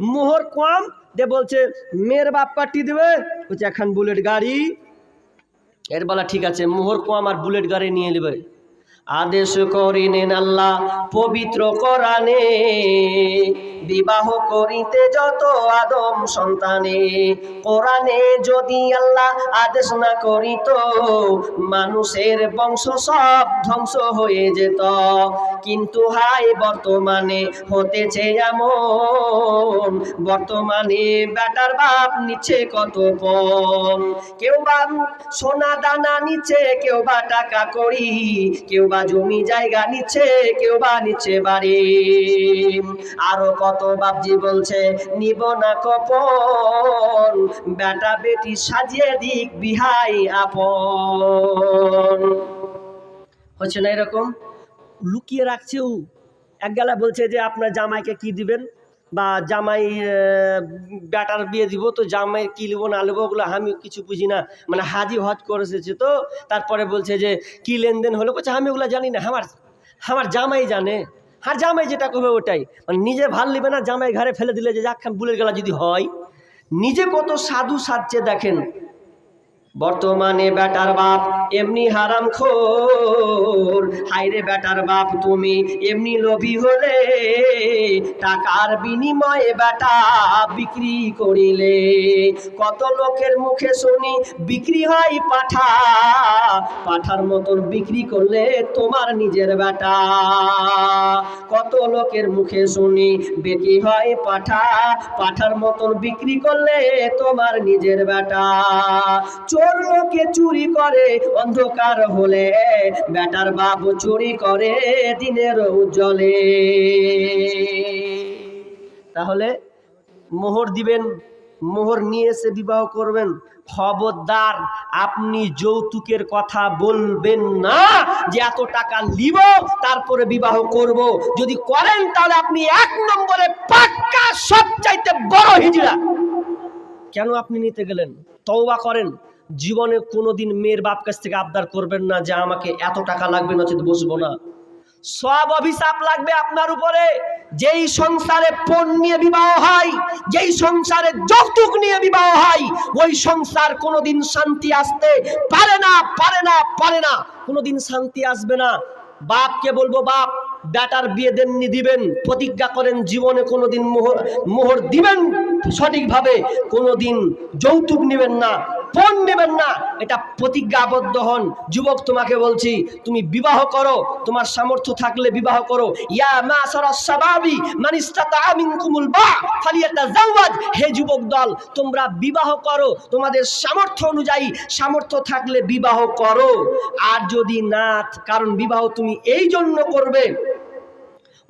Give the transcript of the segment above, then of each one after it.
মোহর কম দে বলছে, মেয়ের বাপ পাঠিয়ে দেবে। বলছে, এখন বুলেট গাড়ি। এর বলা ঠিক আছে, মোহর কম আর বুলেট গাড়ি নিয়ে নেবে। আদেশ করিলেন আল্লাহ, পবিত্র কোরআনে। বিবাহ করিতে যত আদম সন্তানে, কোরআনে যদি আল্লাহ আদেশ না করিত, মানুষের বংশ সব ধ্বংস হয়ে যেত। কিন্তু হাই বর্তমানে হতেছে এমন। বর্তমানে বেটার বাপ নিচ্ছে কত পণ কেউ বা সোনা দানা নিচ্ছে, কেউ বা টাকা করি কেউ বা জমি জায়গা নিচ্ছে, কেউ বা নিচ্ছে বাড়ি। আরও কত বাবজি বলছে, নিব না কপন, বেটা বেটি সাজিয়ে দিক বিহাই আপন। হচ্ছে না এরকম? লুকিয়ে রাখছেও। এক গেলা বলছে যে, আপনার জামাইকে কি দিবেন? বা জামাই ব্যাটার বিয়ে দিব, তো জামাই কি নেব না নেব ওগুলো আমি কিছু বুঝি না। মানে হাজি হজ করেছে তো, তারপরে বলছে যে কি লেনদেন হলো? বলছে, আমি ওগুলো জানি না, আমার আমার জামাই জানে, আর জামাই যেটা করবে ওটাই। মানে নিজে ভালো নিবে না, জামাই ঘরে ফেলে দিলে যে যাক বুলের গেলা যদি হয়, নিজে কত সাধু সাজছে দেখেন। বর্তমানে বেটার বাপ এমনি হারাম খোর। হাইরে বেটার বাপ তুমি এমনি লোভী হলে টাকার বিনিময়ে বেটা বিক্রি করিলে। কত লোকের মুখে শুনি বিক্রি হয় পাঠা, পাঠার মতন বিক্রি করলে তোমার নিজের বেটা। কত লোকের মুখে শুনি বিক্রি হয় পাঠা, পাঠার মতন বিক্রি করলে তোমার নিজের বেটা। লোকে চুরি করে, অন্ধকার হলে বেটার চুরি করে দিনের উজ্জ্বলে। তাহলে মোহর দিবেন, মোহর নিয়ে এসে বিবাহ করবেন। খবরদার, আপনি যৌতুকের কথা বলবেন না যে এত টাকা নিব, তারপরে বিবাহ করব। যদি করেন তাহলে আপনি এক নম্বরে পাক্কা সবচাইতে বড় হিজড়া। কেন আপনি নিতে গেলেন? তওবা করেন। জীবনে কোনোদিন মেয়ের বাপ কাছ থেকে আবদার করবেন না যে আমাকে এত টাকা লাগবে, নচেত বসবো না। সব অভিশাপ লাগবে আপনার উপরে। যেই সংসারে পণ নিয়ে বিবাহ হয়, যেই সংসারে যৌতুক নিয়ে বিবাহ হয়, ওই সংসার কোনোদিন শান্তি আসতে পারে না পারে না পারে না। কোনোদিন শান্তি আসবে না। বাপকে বলব, বাপ, বেটার বিয়ে দেননি, দিবেন। প্রতিজ্ঞা করেন, জীবনে কোনোদিন মোহর মোহর দিবেন সঠিকভাবে। কোনোদিন যৌতুক নেবেন না। পণ নেবেন না। এটা প্রতিজ্ঞাবদ্ধ হন। যুবক, তোমাকে বলছি, তুমি বিবাহ করো, তোমার সামর্থ্য থাকলে বিবাহ করো। ইয়া মান ইস্তাতা মিনকুমুল বা ফালিয়াতাজাওয়াজ। হে যুবক দল, তোমরা বিবাহ করো, তোমাদের সামর্থ্য অনুযায়ী সামর্থ্য থাকলে বিবাহ করো। আর যদি না, কারণ বিবাহ তুমি এই জন্য করবে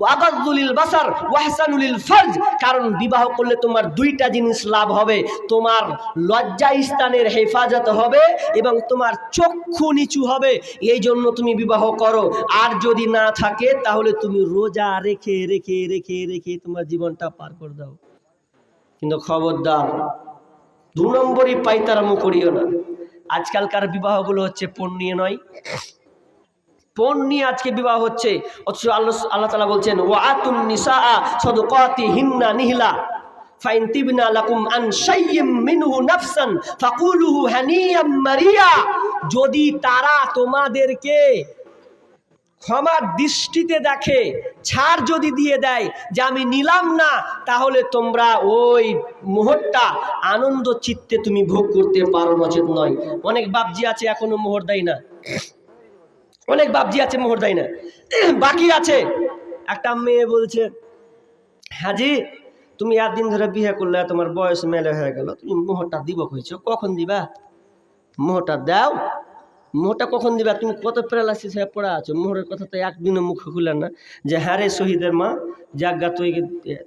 ওয়াগাজুলিল বাসার, ওয়াহসানুলিল ফরজ। কারণ বিবাহ করলে তোমার দুইটা জিনিস লাভ হবে। তোমার লজ্জা স্থানের হেফাজত হবে এবং তোমার চক্ষু নিচু হবে। এই জন্য তুমি বিবাহ করো। আর যদি না থাকে, তাহলে তুমি রোজা রেখে রেখে রেখে রেখে তোমার জীবনটা পার করে দাও। কিন্তু খবরদার, দু নম্বরই পাইতারামো করিও না। আজকালকার বিবাহগুলো হচ্ছে পণ নিয়ে নয়। পণ নিয়ে আজকে বিবাহ হচ্ছে। অথচ আল্লাহ আল্লাহ তালা বলছেন ও আতুন নিসা হিন্না নিহিলা ফাইন তিবনা লাকুম মারিয়া। যদি তারা তোমাদেরকে ক্ষমার দৃষ্টিতে দেখে, ছাড় যদি দিয়ে দেয় যে আমি নিলাম না, তাহলে তোমরা ওই মোহরটা আনন্দ চিত্তে তুমি ভোগ করতে পারো নচেত নয়। অনেক বাপজি আছে, এখনও মোহর দেয় না। অনেক বাপজি আছে, মোহর দেয় না। বাকি আছে। একটা মেয়ে বলছে, হাজি, তুমি দিন ধরে বিয়ে করলে, তোমার বয়স মেলে হয়ে গেল, তুমি মোহরটা দিব কইছো কখন দিবা? মোহরটা দাও। মোহরটা কখন দিবা? তুমি কত প্যারালাইসিস হয়ে পড়া আছো? মোহরের কথা তো একদিনও মুখে খুলে না। যে হ্যাঁ রে শহীদের মা জাগা তুই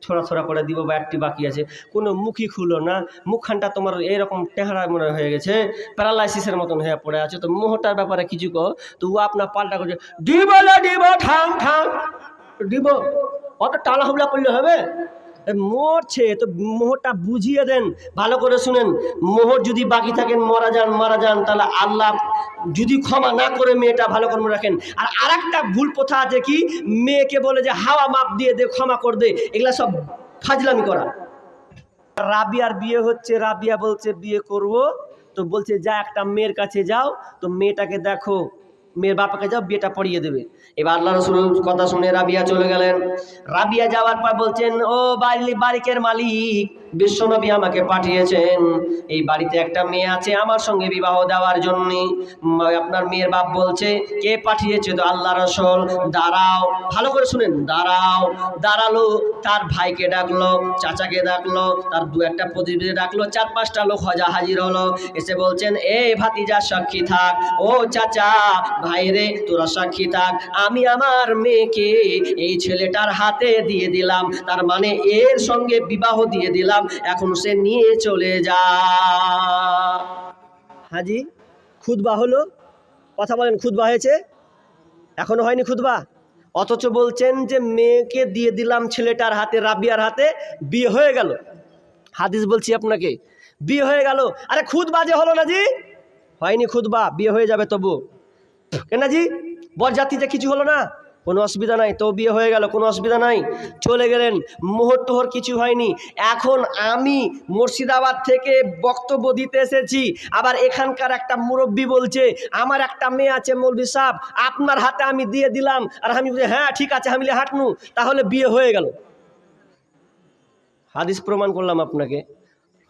ছোড়া ছোড়া করে দিব বা একটি বাকি আছে। কোনো মুখই খুলো না। মুখখানটা তোমার এরকম টেহারা মনে হয়ে গেছে। প্যারালাইসিসের মতন হয়ে পড়ে আছে। তো মোহটার ব্যাপারে কিছু কো তো ও আপনার পাল্টা করছে, দিব না, দিব, ঠাং ঠাং, দিব। অত টানা হামলা করলে হবে? মরছে তো মোহরটা বুঝিয়ে দেন, ভালো করে শুনেন। মোহর যদি বাকি থাকেন, মারা যান মারা যান, তাহলে আল্লাহ যদি ক্ষমা না করে মেয়েটা ভালো করে রাখেন। আর আরেকটা ভুল প্রথা আছে কি? মেয়েকে বলে যে, হাওয়া মাপ দিয়ে দে, ক্ষমা কর দে, এগুলা সব ফাজলামি করা। রাবিয়ার বিয়ে হচ্ছে, রাবিয়া বলছে, বিয়ে করব। তো বলছে, যা একটা মেয়ের কাছে যাও, তো মেয়েটাকে দেখো। মেয়ের বাপাকে যাও, বিয়েটা পড়িয়ে দেবে। এবার আল্লাহ রসুল কথা শুনে রাবিয়া চলে গেলেন। রাবিয়া যাওয়ার পর বলছেন, ও বাড়ি বাড়িকের মালিক বিশ্বনবী আমাকে পাঠিয়েছেন, এই বাড়িতে একটা মেয়ে আছে আমার সঙ্গে বিবাহ দেওয়ার জন্য। আপনার মেয়ের বাপ বলছে, কে পাঠিয়েছে তো আল্লাহ রসল? দাঁড়াও, ভালো করে শুনেন, দাঁড়াও। দাঁড়াল, তার ভাইকে ডাকলো, চাচাকে ডাকলো, তার দু একটা প্রতিনিধি ডাকলো, চার পাঁচটা লোক হজা হাজির হলো। এসে বলছেন, এ ভাতিজা, সাক্ষী থাক। ও চাচা ভাইরে তোরা সাক্ষী থাক। আমি আমার মেয়েকে এই ছেলেটার হাতে দিয়ে দিলাম, তার মানে এর সঙ্গে বিবাহ দিয়ে দিলাম। এখন সে নিয়ে চলে যা। হাজি খুদবা হলো, কথা বলেন খুদবা হয়েছে? এখনও হয়নি খুদবা অথচ বলছেন যে মেয়েকে দিয়ে দিলাম ছেলেটার হাতে রাবিয়ার হাতে, বিয়ে হয়ে গেল। হাদিস বলছি আপনাকে, বিয়ে হয়ে গেল। আরে খুদ বাজে হলো না জি হয়নি খুদবা বিয়ে হয়ে যাবে তবু। কেন জি বরযাত্রীতে কিছু হলো না? কোনো অসুবিধা নাই, তো বিয়ে হয়ে গেল, কোনো অসুবিধা নাই। চলে গেলেন মোহর টোহর কিছু হয়নি। এখন আমি মুর্শিদাবাদ থেকে বক্তব্য দিতে এসেছি। আবার এখানকার একটা মুরব্বী বলছে, আমার একটা মেয়ে আছে মৌলবি সাহ আপনার হাতে আমি দিয়ে দিলাম। আর আমি বলছি হ্যাঁ ঠিক আছে, আমি হাঁটনু, তাহলে বিয়ে হয়ে গেল। হাদিস প্রমাণ করলাম আপনাকে।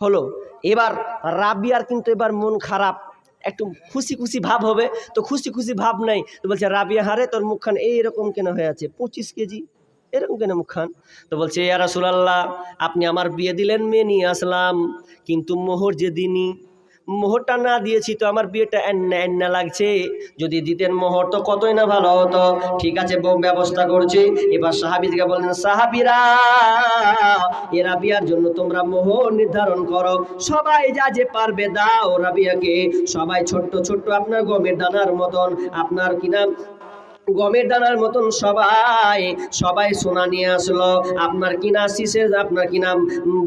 হলো, এবার রাবিয়ার কিন্তু এবার মন খারাপ। একটু খুশি খুশি ভাব হবে। তো খুশি খুশি ভাব নাই। তো বলছে, রাবিয়া, হারে তোর মুখখান এইরকম কেন হয়ে আছে? পঁচিশ কেজি। এরকম কেন মুখখান তো বলছে, ইয়া রাসুলাল্লাহ, আপনি আমার বিয়ে দিলেন মেয়ে নিয়ে আসলাম। কিন্তু মোহর যে দিনই মোহরটা না দিয়েছি তো আমার বিয়েটা এন্না এন্না লাগছে। যদি দিতেন মোহর তো কতই না ভালো হতো। ঠিক আছে ব্যবস্থা করছি। এবার সাহাবিজকে বললেন, সাহাবিরা, এরা বিয়ার জন্য তোমরা মোহর নির্ধারণ করো। সবাই যা যে পারবে দাও রাবিয়াকে। সবাই ছোট্ট ছোট্ট আপনার গমের দানার মতন। আপনার কিনা গমের দানার মতন সবাই সবাই সোনা নিয়ে আসলো। আপনার কিনা শীষের আপনার কিনা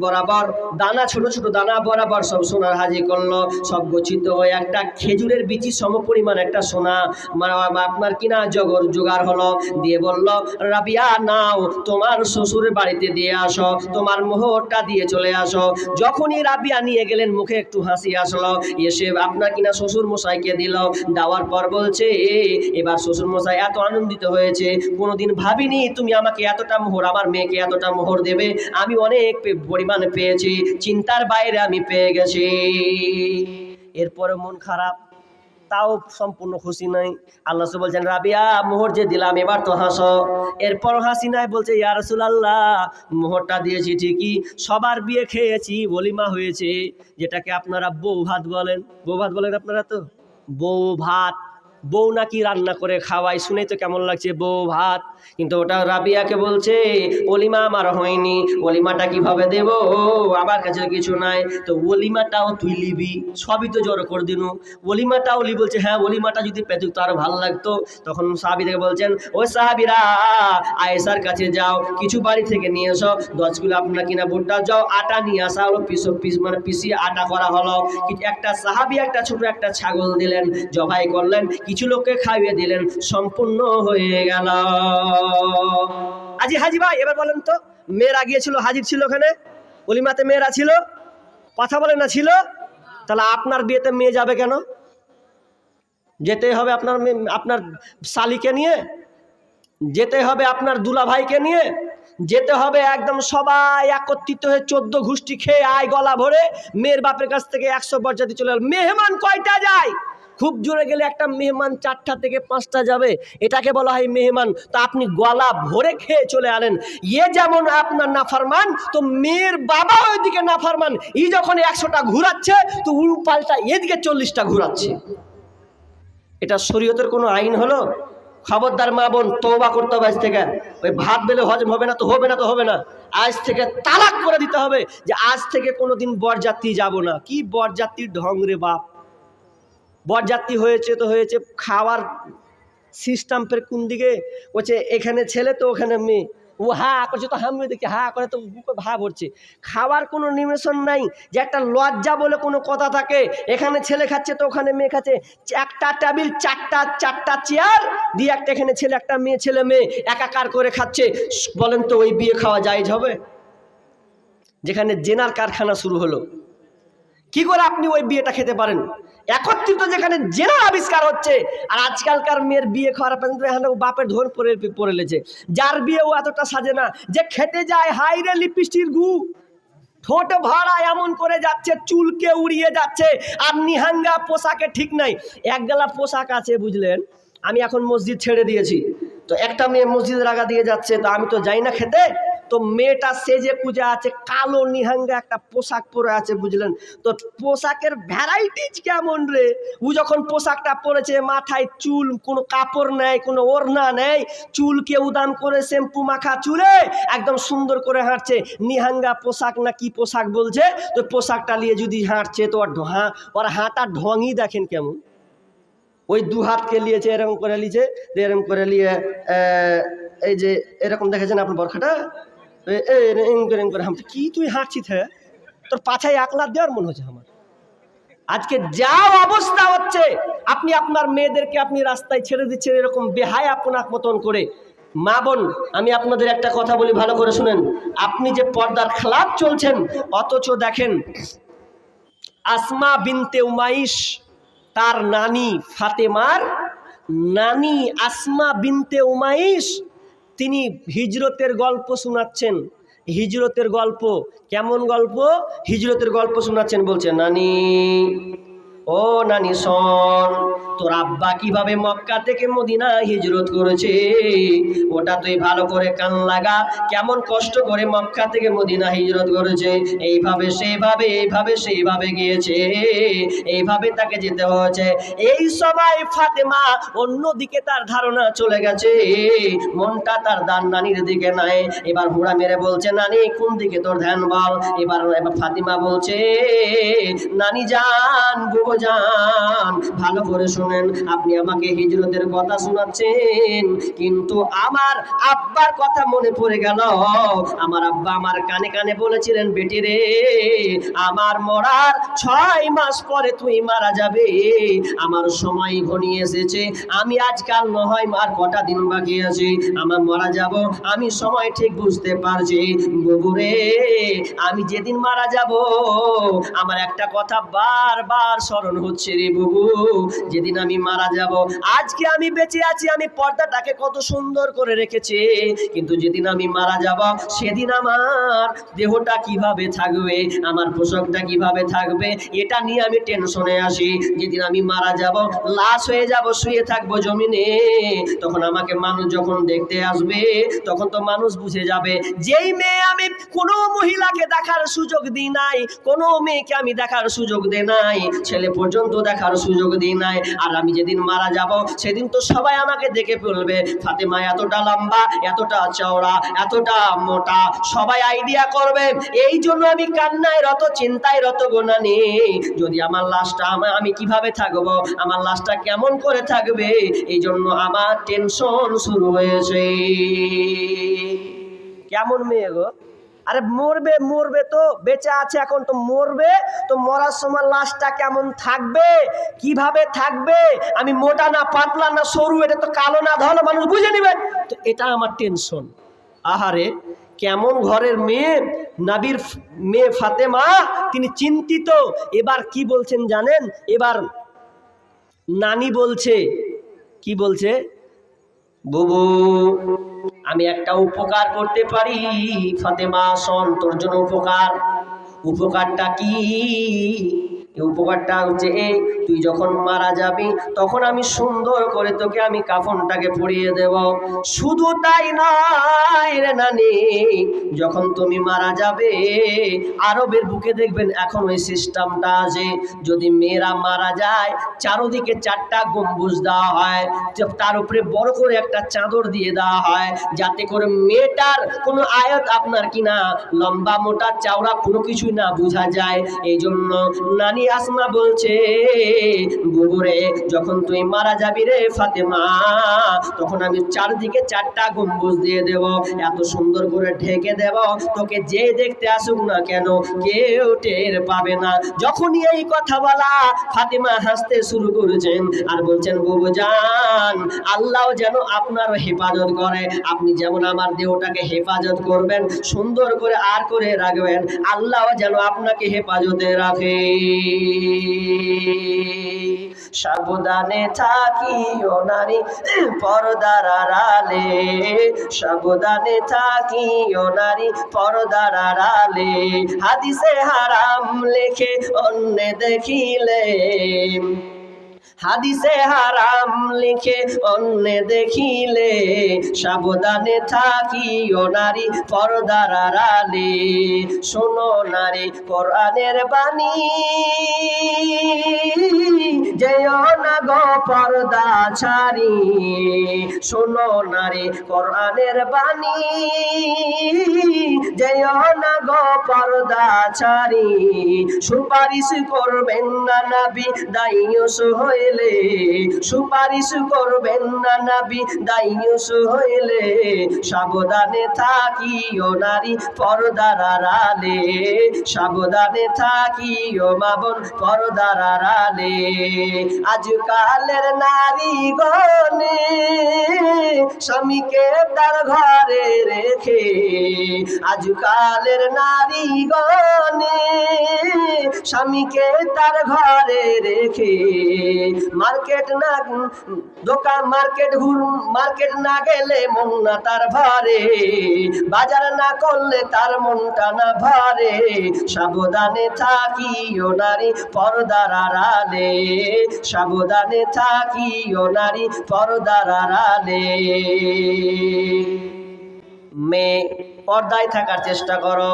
বরাবর। দানা ছোট ছোট দানা বরাবর সব সোনার হাজির করল। সব গচ্ছিত হয়ে একটা খেজুরের বিচি সম পরিমাণ একটা সোনা আপনার কিনা জগর জোগাড় হলো? দিয়ে বলল রাবিয়া নাও তোমার শ্বশুরের বাড়িতে দিয়ে আসো। তোমার মোহরটা দিয়ে চলে আসো। যখনই রাবিয়া নিয়ে গেলেন মুখে একটু হাসি আসলো। এসে আপনার কিনা শ্বশুর মশাইকে দিল। দেওয়ার পর বলছে "এ, এবার শ্বশুর মশাই এত আনন্দিত হয়েছে। কোনোদিন ভাবিনি তুমি আমাকে এতটা মোহর, আমার মেয়েকে এতটা মোহর দেবে। আমি অনেক পরিমাণে পেয়েছি, চিন্তার বাইরে আমি পেয়ে গেছি। এরপরে মন খারাপ, তাও সম্পূর্ণ খুশি নাই। আল্লাহ বলছেন, রাবিয়া, মোহর যে দিলাম, এবার তো হাসো। এরপর হাসি নাই, বলছে, ইয়া আল্লাহ মোহরটা দিয়েছি ঠিকই, সবার বিয়ে খেয়েছি, বলিমা হয়েছে। যেটাকে আপনারা বউ ভাত বলেন। বউ ভাত বলেন আপনারা তো? বউ ভাত বউ নাকি রান্না করে খাওয়াই শুনেই তো কেমন লাগছে, বউ ভাত। কিন্তু ওটা রাবিয়াকে বলছে, অলিমা, আমার হয়নি। অলিমাটা কীভাবে দেব? আমার কাছে কিছু নাই। তো অলিমাটাও তুই লিবি সবই তো জড়ো করে দিনু। অলিমাটাও লি বলছে হ্যাঁ অলিমাটা যদি পেতুক তো আরও ভালো লাগতো। তখন সাহাবি থেকে বলছেন, ও সাহাবিরা আয়েসার কাছে যাও। কিছু বাড়ি থেকে নিয়ে এসো। দশ কিলো আপনার কিনা ভুট্টা। যাও, আটা নিয়ে আসা হলো। পিস পিস মানে পিসিয়ে আটা করা হলো। একটা সাহাবি, একটা ছোট একটা ছাগল দিলেন, জবাই করলেন। কিছু লোককে খাইয়ে দিলেন, সম্পূর্ণ হয়ে গেল। আজি হাজি ভাই, এবার বলেন তো, মেয়েরা গিয়েছিল হাজির ছিল ওখানে? অলিমাতে মেয়েরা ছিল? কথা বলে না, ছিল? তাহলে আপনার বিয়েতে মেয়ে যাবে কেন? যেতে হবে আপনার আপনার শালিকে নিয়ে, যেতে হবে আপনার দুলা ভাইকে নিয়ে, যেতে হবে একদম সবাই একত্রিত হয়ে চোদ্দ ঘুষ্টি খেয়ে আয় গলা ভরে মেয়ের বাপের কাছ থেকে একশো বরজাতি চলে গেল। মেহমান কয়টা যায়? খুব জোরে গেলে একটা মেহমান চারটা থেকে পাঁচটা যাবে। এটাকে বলা হয় মেহমান। তো আপনি গলা ভরে খেয়ে চলে আনেন। ইয়ে যেমন আপনার নাফারমান, তো মেয়ের বাবা ওইদিকে নাফারমান। ই যখন একশোটা ঘুরাচ্ছে, তো উল পাল্টা এদিকে চল্লিশটা ঘুরাচ্ছে। এটা শরীয়তের কোনো আইন হলো? খবরদার মা বোন তৌবা করতে হবে আজ থেকে। ওই ভাত বেলে হজম হবে না, তো হবে না, তো হবে না। আজ থেকে তালাক করে দিতে হবে যে আজ থেকে কোনোদিন বরযাত্রী যাব না। কি বরযাত্রীর ঢং রে বাপ। বরযাত্রী হয়েছে তো হয়েছে, খাওয়ার সিস্টেম ফের কোন দিকে? বলছে, এখানে ছেলে তো ওখানে মেয়ে। ও হা করছে, তো হামিয়ে দেখি হা করে তো বুকে ভা ভরছে খাওয়ার কোনো নিমেষণ নাই, যে একটা লজ্জা বলে কোনো কথা থাকে। এখানে ছেলে খাচ্ছে তো ওখানে মেয়ে খাচ্ছে। একটা টেবিল, চারটা চারটা চেয়ার, দিয়ে একটা এখানে ছেলে, একটা মেয়ে, ছেলে, মেয়ে একাকার করে খাচ্ছে। বলেন তো ওই বিয়ে খাওয়া যায় হবে? যেখানে জেনার কারখানা শুরু হলো। কি করে আপনি ওই বিয়েটা খেতে পারেন? একত্রিত যেখানে জেনার আবিষ্কার হচ্ছে, আর আজকালকার মেয়ের বিয়ে খাওয়ার পর্যন্ত এখানে বাপের ধর পরে পড়ে লেছে। যার বিয়ে ও এতটা সাজে না, যে খেতে যায় হাইরে লিপস্টির গু। ঠোঁট ভাড়া এমন করে যাচ্ছে, চুলকে উড়িয়ে যাচ্ছে, আর নিহাঙ্গা পোশাকে ঠিক নাই। এক গেলা পোশাক আছে, বুঝলেন? আমি এখন মসজিদ ছেড়ে দিয়েছি। তো একটা মেয়ে মসজিদের আগা দিয়ে যাচ্ছে, তো আমি তো যাই না খেতে? তো মেয়েটা সেজে কুজে আছে, কালো নিহাঙ্গা একটা পোশাক পরে আছে, বুঝলেন? তো পোশাকের ভ্যারাইটিজ কেমন রে? ও যখন পোশাকটা পরেছে, মাথায় চুল, কোনো কাপড় নেই, কোনো ওড়না নেই, চুলকে উদান করে শ্যাম্পু মাখা চুলে একদম সুন্দর করে হাঁটছে। নিহাঙ্গা পোশাক না কি পোশাক বলছে? তো পোশাকটা নিয়ে যদি হাঁটছে তো ওর ঢোহা ওর হাঁটার ঢঙই দেখেন কেমন। ওই দু হাতকে নিয়েছে, এরকম করে নিয়েছে এরকম করে নিয়ে এই যে, এরকম দেখেছেন আপনার বরখাটা? করে করে হাঁটছে কি তুই হাঁটছিস হ্যাঁ? তোর পাছায় একলা দেওয়ার মনে হচ্ছে আমার। আজকে যা অবস্থা হচ্ছে, আপনি আপনার মেয়েদেরকে আপনি রাস্তায় ছেড়ে দিচ্ছেন এরকম বেহায় আপনার মতন করে। মা বোন, আমি আপনাদের একটা কথা বলি, ভালো করে শুনেন। আপনি যে পর্দার খেলাপ চলছেন, অথচ দেখেন, আসমা বিনতে উমাইশ, তার নানি ফাতেমার নানি আসমা বিনতে উমাইশ তিনি হিজরতের গল্প শোনাচ্ছেন। হিজরতের গল্প কেমন গল্প? হিজরতের গল্প শোনাচ্ছেন বলছেন নানি ও নানি শোন, তোর আব্বা কীভাবে মক্কা থেকে মদিনা হিজরত করেছে? ওটা তুই ভালো করে কান লাগা, কেমন কষ্ট করে মক্কা থেকে মদিনা হিজরত করেছে? এইভাবে, সেইভাবে এইভাবে, সেইভাবে গিয়েছে, এইভাবে তাকে যেতে হয়েছে। এই সময় ফাতেমা অন্যদিকে তার ধারণা চলে গেছে। মনটা তার দান নানির দিকে নাই। এবার হুড়া মেরে বলছে, নানি, কোন দিকে তোর ধ্যান বল? এবার ফাতিমা বলছে, নানি যান বুবো ভালো করে শুনেন, আপনি আমাকে হিজরতের কথা শোনাচ্ছেন, কিন্তু আমার আব্বার কথা মনে পড়ে গেল। আমার আব্বা আমার কানে কানে বলেছিলেন, বেটি রে, আমার মরার ছয় মাস পরে তুই মারা যাবে। আমার সময় ঘনিয়ে এসেছে, আমি আজকাল নহয় আর কটা দিন বাকি আছে আমার মারা যাব, আমি সময় ঠিক বুঝতে পারছি। বুবুরে আমি যেদিন মারা যাব, আমার একটা কথা বারবার স্মরণ হচ্ছে রে বুবু, যেদিন আমি মারা যাব, আজকে আমি বেঁচে আছি, আমি পর্দাটাকে কত সুন্দর করে রেখেছি। কিন্তু যেদিন আমি মারা যাব, সেদিন আমার দেহটা কীভাবে থাকবে, আমার পোশাকটা কীভাবে থাকবে, এটা নিয়ে আমি টেনশনে আসি যেদিন আমি মারা যাব, লাশ হয়ে যাব, শুয়ে থাকব জমিনে। তখন আমাকে মানুষ যখন দেখতে আসবে, তখন তো মানুষ বুঝে যাবে, যেই মেয়ে আমি কোনো মহিলাকে দেখার সুযোগ দিই নাই, কোনো মেয়েকে আমি দেখার সুযোগ দিই নাই, ছেলে পর্যন্ত দেখার সুযোগ দিই নাই। আর আমি যেদিন মারা যাব, সেদিন তো সবাই আমাকে দেখে ফেলবে। ফাতেমা এতটা লম্বা, এতটা চওড়া, এতটা মোটা, সবাই আইডিয়া করবে। এই জন্য আমি কান্নায় রত, চিন্তায় রত গোনা নেই যদি আমার লাশটা আমা- কীভাবে থাকব? আমার লাশটা কেমন করে থাকবে? এই জন্য আমার টেনশন শুরু হয়েছে। কেমন মেয়ে গো? আরে মরবে মরবে তো, বেঁচে আছে এখন তো মরবে, তো মরার সময় লাশটা কেমন থাকবে? কীভাবে থাকবে? আমি মোটা না পাতলা না সরু, এটা তো কালো না ধলো মানুষ বুঝে নেবে তো এটা আমার টেনশন আহারে, কেমন ঘরের মেয়ে, নাবির মেয়ে ফাতেমা, তিনি চিন্তিত। এবার কি বলছেন জানেন? এবার নানি বলছে, কি বলছে? বুবু আমি একটা উপকার করতে পারি। ফাতেমা শোন তোর জন্য উপকার। উপকারটা কি? এই উপকারটা হচ্ছে এই, তুই যখন মারা যাবি, তখন আমি সুন্দর করে তোকে আমি কাফনটাকে পরিয়ে দেব। শুধু তাই নয় রে নানি, যখন তুমি মারা যাবে, আরবের বুকে দেখবেন এখন ওই সিস্টেমটা আছে। যদি মেয়েরা মারা যায়, চারোদিকে চারটা গম্বুজ দেওয়া হয় তার উপরে বড় করে একটা চাদর দিয়ে দেওয়া হয়, যাতে করে মেয়েটার কোনো আয়াত আপনার কিনা, লম্বা মোটা চাওড়া কোনো কিছুই না বোঝা যায়। এই জন্য নানি আসমা বলছে বুবুরে যখন তুই মারা যাবি রে ফাতেমা, তখন আমি চারদিকে চারটা গম্বুজ দিয়ে দেব, এত সুন্দর করে ঢেকে দেব, তোকে যে দেখতে আসুক না কেন কেউ টের পাবে না। যখনই এই কথা বলা, ফাতেমা হাসতে শুরু করেছেন আর বলছেন, বুবু জান, আল্লাহ যেন আপনার হেফাজত করে, আপনি যেমন আমার দেহটাকে হেফাজত করবেন, সুন্দর করে আর করে রাখবেন, আল্লাহ যেন আপনাকে হেফাজতে রাখে। সাবধানে থাকিও নারী, পর্দার আড়ালে। সাবধানে থাকিও নারী, পর্দার আড়ালে। হাদিসে হারাম লেখে অন্য দেখিলে। হাদিসে হারাম লিখে অন্য দেখিলে, সাবধানে থাকিও নারী পর্দার আড়ালে। শোনো নারী কোরআনের বাণী, যেও না গো পর্দা ছাড়ি শোনো নারী কোরআনের বাণী, যেও না গো পর্দা ছাড়ি সুপারিশ করবেন না নাবি দাইয়স হইলে, সুপারিশ করবেন না নাবি দাইয়স হইলে। সাবধানে থাকিও নারী পর্দার আড়ালে। সাবধানে থাকিও মাবন পর্দার আড়ালে। আজকালের নারী গনে স্বামীকে তার ঘরে রেখে, আজকালের নারী গনে স্বামীকে তার ঘরে রেখে মার্কেট না দোকান মার্কেট ঘুর মার্কেট না গেলে মন না তার ভরে। বাজার না করলে তার মনটা না ভরে। সাবধানে থাকিও নারী পর্দার আড়ালে। সাবধানে থাকিও নারী পর্দার আড়ালে। মেয়ে, পর্দায় থাকার চেষ্টা করো।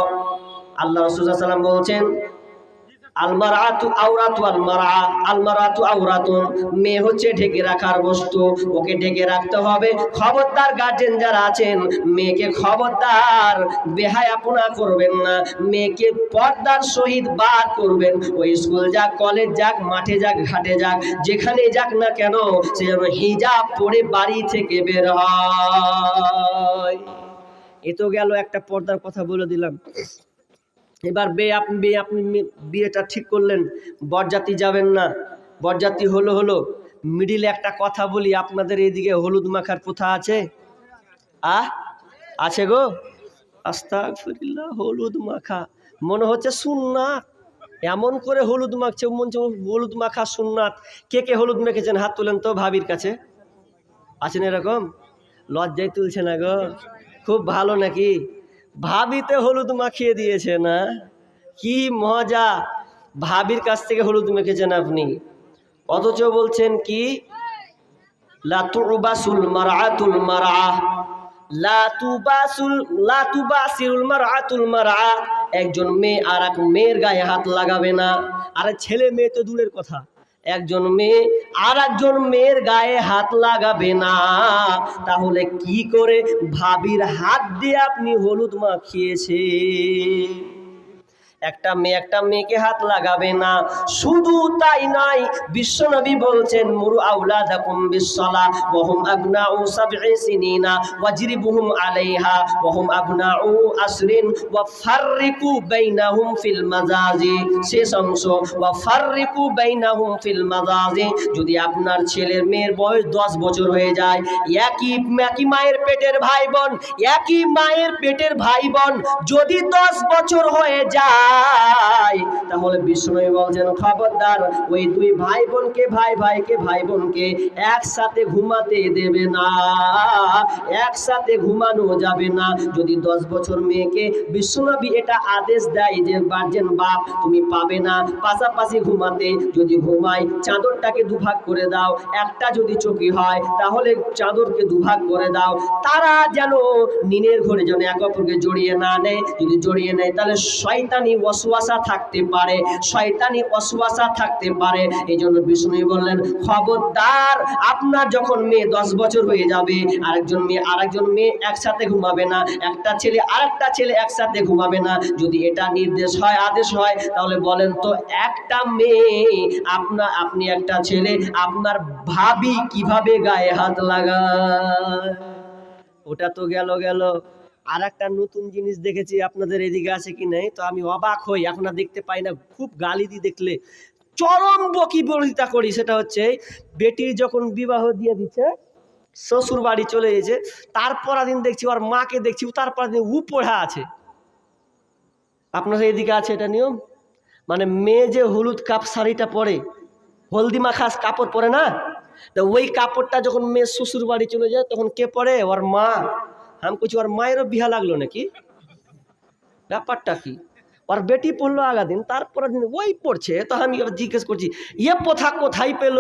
আল্লাহ রসুল সাল্লাম বলছেন আলমারাতু আওরাতু আলমারা, আলমারাতু আওরাতুন। মেয়ে হচ্ছে ঢেকে রাখার বস্তু, ওকে ঢেকে রাখতে হবে। খবরদার গার্জেন যারা আছেন, মেয়েকে খবরদার করবেন না। মেয়েকে পর্দার সহিত বার করবেন। ওই স্কুল যাক কলেজ যাক, মাঠে যাক, ঘাটে যাক, যেখানে যাক না কেন, সে যেন হিজাব পরে বাড়ি থেকে বের হয়। এ তো গেল একটা পর্দার কথা বলে দিলাম। এবার বে আপনি বিয়ে আপনি বিয়েটা ঠিক করলেন, বরযাত্রী যাবেন না। বরযাত্রী হলো হলো মিডিলে একটা কথা বলি, আপনাদের এইদিকে হলুদ মাখার প্রথা আছে? আহ? আছে গো? আস্তাগফিরুল্লাহ, হলুদ মাখা। মনে হচ্ছে সুন্নাত। এমন করে হলুদ মাখছে, মন হলুদ মাখা সুন্নাত। কে কে হলুদ মেখেছেন? হাত তুলেন তো ভাবির কাছে। আছেন এরকম? লজ্জায় তুলছে না গো? খুব ভালো নাকি? ভাবিতে হলুদ মাখিয়ে দিয়েছে না? কি মজা। ভাবির কাছ থেকে হলুদ মেখেছেন আপনি। অথচ বলছেন কি? লাতুবাসুল মারাতুল মারা লাতুবাসুল মারা একজন মেয়ে আর এক মেয়ের গায়ে হাত লাগাবে না। আরে ছেলে মেয়ে তো দূরের কথা। একজন মেয়ে আর একজন মেয়ের গায়ে হাত লাগাবে না। তাহলে কি করে ভাবির হাত দিয়ে আপনি হলুদ মাখিয়েছে? একটা মেয়ে, একটা মেয়েকে হাত লাগাবে না। শুধু তাই নয়, বিশ্বনবী বলছেন, মুরু আউলাদাকুম বিসসালা ওয়া হুম আবনাউ সাবঈ সিনিনা, ওয়াজরিবুহুম আলাইহা ওয়া হুম আবনাউ আসরিন ওয়া ফাররিকু বাইনাহুম ফিল মাজাজি শেষ অংশ ওয়া ফাররিকু বাইনাহুম ফিল মাজাজি যদি আপনার ছেলের মেয়ের বয়স দশ বছর হয়ে যায়, একই একই মায়ের পেটের ভাই বোন, একই মায়ের পেটের ভাই বোন যদি দশ বছর হয়ে যায় তাহলে বিষ্ণু বলছেন, খবরদার, ওই দুই ভাই বোনকে, ভাই ভাইকে, ভাই বোনকে একসাথে ঘুমাতে দেবে না। একসাথে ঘুমানো যাবে না। যদি দশ বছর মেয়েকে বিশ্বনবী এটা আদেশ দেয় যে গার্জেন বাপ, তুমি পাবে না। পাশাপাশি ঘুমাতে যদি ঘুমাই চাদরটাকে দুভাগ করে দাও। একটা যদি চকি হয়, তাহলে চাদরকে দুভাগ করে দাও। তারা যেন নিনের ঘরে যেন এক অপরকে জড়িয়ে না নেয়। যদি জড়িয়ে নেয়, তাহলে শয়তানি ওয়াসওয়াসা থাকতে পারে পারে শয়তানি অসুয়াশা থাকতে পারে। এই জন্য বিষ্ণু বললেন, খবরদার, আপনার যখন মেয়ে দশ বছর হয়ে যাবে, আরেকজন মেয়ে আরেকজন মেয়ে একসাথে ঘুমাবে না, একটা ছেলে, আরেকটা ছেলে একসাথে ঘুমাবে না। যদি এটা নির্দেশ হয়, আদেশ হয়, তাহলে বলেন তো একটা মেয়ে, আপনা, আপনি একটা ছেলে, আপনার ভাবি কীভাবে গায়ে হাত লাগা ওটা তো গেল গেল। আর একটা নতুন জিনিস দেখেছি, আপনাদের এদিকে আছে কি নেই? তো আমি অবাক হই, এখন আর দেখতে পাই না। খুব গালি দি দেখলে চরম বকি বলিতা করি, সেটা হচ্ছে বেটির যখন বিবাহ দিয়ে দিচ্ছে শ্বশুর বাড়ি চলে গেছে তারপর দিন দেখছি ওর মাকে দেখছি তারপর দিন উ পড়া আছে। আপনার এদিকে আছে এটা নিয়ম? মানে মেয়ে যে হলুদ কাপ শাড়িটা পরে, হলদি মাখা কাপড় পরে না? তো ওই কাপড়টা যখন মেয়ে শ্বশুর বাড়ি চলে যায়, তখন কে পরে? ওর মা। আমি করছি ওর মায়েরও বিহা লাগল নাকি? ব্যাপারটা কি? ওর বেটি পড়ল আগা দিন, তারপরের দিন ওই পড়ছে, তো আমি জিজ্ঞেস করছি ইয়ে প্রথা কোথায় পেল?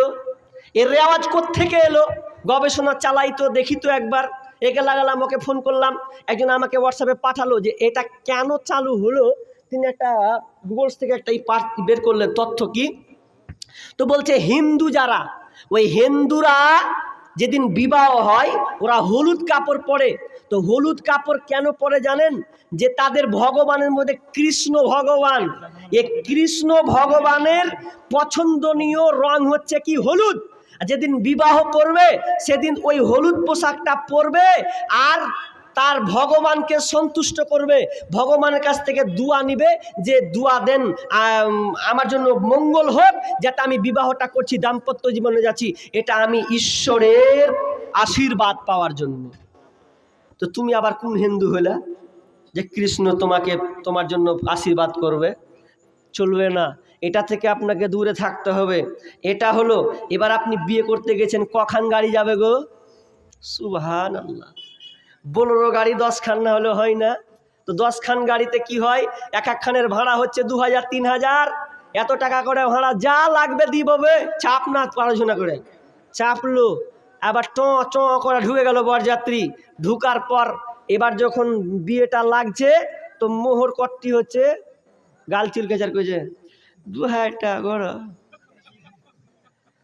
এর রেওয়াজ থেকে এলো? গবেষণা চালাই তো দেখি তো একবার। একে লাগালাম, ওকে ফোন করলাম। একজন আমাকে হোয়াটসঅ্যাপে পাঠালো যে, এটা কেন চালু হলো? তিনি একটা গুগলস থেকে একটা এই পার্ট বের করলেন, তথ্য কি? তো বলছে, হিন্দু যারা, ওই হিন্দুরা যেদিন বিবাহ হয়, ওরা হলুদ কাপড় পরে তো হলুদ কাপড় কেন পরে জানেন? যে তাদের ভগবানের মধ্যে কৃষ্ণ ভগবান। এ কৃষ্ণ ভগবানের পছন্দনীয় রং হচ্ছে কি হলুদ। যেদিন বিবাহ করবে, সেদিন ওই হলুদ পোশাকটা পরবে আর তার ভগবানকে সন্তুষ্ট করবে। ভগবানের কাছ থেকে দুয়া নিবে যে দুয়া দেন আমার জন্য মঙ্গল হোক, যাতে আমি বিবাহটা করছি, দাম্পত্য জীবনে যাচ্ছি। এটা আমি ঈশ্বরের আশীর্বাদ পাওয়ার জন্য। তো তুমি আবার কোন হিন্দু হলে যে কৃষ্ণ তোমাকে তোমার জন্য আশীর্বাদ করবে? চলবে না। এটা থেকে আপনাকে দূরে থাকতে হবে। এটা হলো, এবার আপনি বিয়ে করতে গেছেন, কখান গাড়ি যাবে গো? সুবহান আল্লাহ বোলেরো গাড়ি, দশ খান না হলে হয় না। তো দশ খান গাড়িতে কি হয়? এক এক খানের ভাড়া হচ্ছে দু হাজার, তিন হাজার। এত টাকা করে ভাড়া যা লাগবে দিববে চাপ না, পড়াশোনা করে। চাপলো আবার ট চ করে ঢুকে গেল বরযাত্রী। ঢুকার পর এবার যখন বিয়েটা লাগছে, তো মোহর কটটি হচ্ছে গাল চিলকেচার করেছে। দু হাজার টাকা করো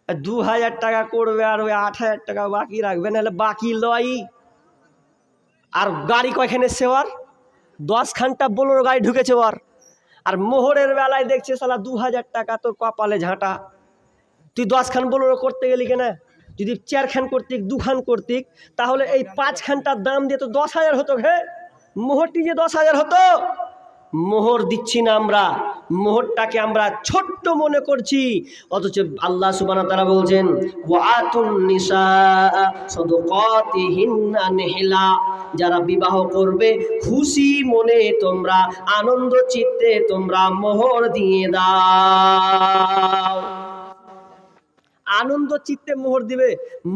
দু হাজার টাকা করবে আর ওই আট হাজার টাকা বাকি রাখবে, নাহলে বাকি লয় আর গাড়ি কয়খানে সেওয়ার দশ খানটা বোলোর গাড়ি ঢুকেছে ওর। আর মোহরের বেলায় দেখছে সালা দু হাজার টাকা তোর কপালে ঝাঁটা। তুই দশ খান বোলোরো করতে গেলি কেনা? যদি চারখান করতিক, দুখান করতিক, তাহলে এই পাঁচ খানটার দাম দিয়ে তো দশ হাজার হতো হে। মোহরটি যে দশ হাজার হতো, মোহর দিচ্ছি না আমরা। মোহরটাকে আমরা ছোট্ট মনে করছি। অথচ আল্লাহ সুবানা তারা বলছেন যারা বিবাহ করবে, খুশি মনে তোমরা, আনন্দ চিত্তে তোমরা মোহর দিয়ে দাও। আনন্দ চিত্তে মোহর দিবে,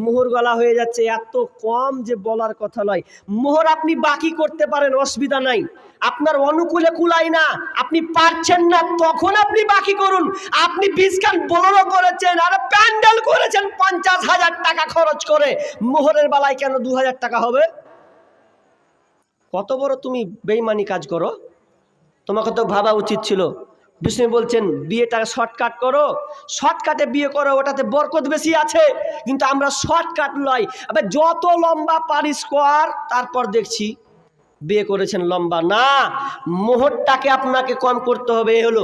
মোহর গলা হয়ে যাচ্ছে। এত কম যে বলার কথা নয়। মোহর আপনি বাকি করতে পারেন, অসুবিধা নাই। আপনার অনুকূলে কুলাই না। আপনি পারছেন না, তখন আপনি বাকি করুন। আপনি বিস্কান বড় করেছেন আর প্যান্ডেল করেছেন পঞ্চাশ হাজার টাকা খরচ করে। মোহরের বেলায় কেন দু হাজার টাকা হবে? কত বড় তুমি বেইমানি কাজ করো? তোমাকে তো ভাবা উচিত ছিল। বিষ্ণু বলছেন, বিয়েটাকে শর্টকাট করো। শর্টকাটে বিয়ে করো, ওটাতে বরকত বেশি আছে। কিন্তু আমরা শর্টকাট লয় আবার যত লম্বা পারিস কর তারপর দেখছি বিয়ে করেছেন লম্বা। না মোহরটাকে আপনাকে কম করতে হবে, এ হলো